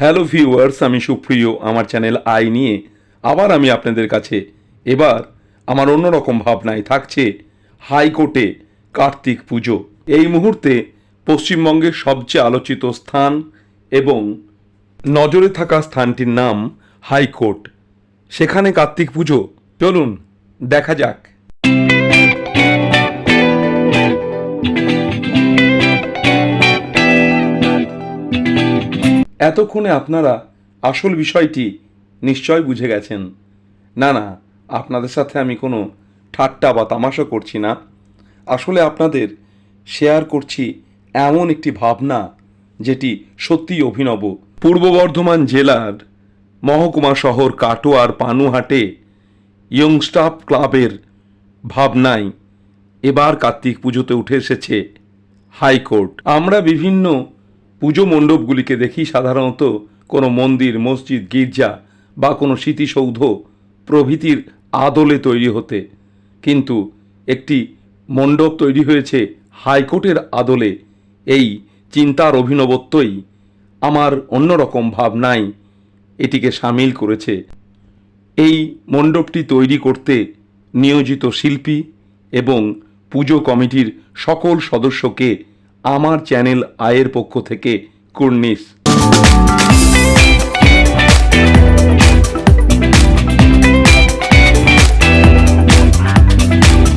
Hello viewers আমি সুপ্রিয়, আমার চ্যানেল আই নিয়ে আবার আমি আপনাদের কাছে এবার আমার অন্যরকম ভাবনায় থাকছে হাইকোর্টে কার্তিক পুজো। এই মুহূর্তে পশ্চিমবঙ্গের সবচেয়ে আলোচিত স্থান এবং নজরে থাকা স্থানটির নাম হাইকোর্ট। সেখানে কার্তিক পুজো। চলুন, দেখা যাক। এতক্ষণে আপনারা আসল বিষয়টি নিশ্চয় বুঝে গেছেন। না না, আপনাদের সাথে আমি কোনো ঠাট্টা বা তামাশা করছি না। আসলে আপনাদের শেয়ার করছি এমন একটি ভাবনা যেটি সত্যিই অভিনব। পূর্ব বর্ধমান জেলার মহকুমা শহর কাটোয়ার পানুহাটে ইয়ংস্টাফ ক্লাবের ভাবনায় এবার কার্তিক পুজোতে উঠে এসেছে হাইকোর্ট। আমরা বিভিন্ন পুজো মণ্ডপগুলিকে দেখি সাধারণত কোনো মন্দির, মসজিদ, গির্জা বা কোনো স্মৃতিসৌধ প্রভৃতির আদলে তৈরি হতে। কিন্তু একটি মণ্ডপ তৈরি হয়েছে হাইকোর্টের আদলে। এই চিন্তার অভিনবত্বই আমার অন্যরকম ভাবনায় এটিকে সামিল করেছে। এই মণ্ডপটি তৈরি করতে নিয়োজিত শিল্পী এবং পুজো কমিটির সকল সদস্যকে আমার চ্যানেল আয়ের পক্ষ থেকে কুর্নিশ।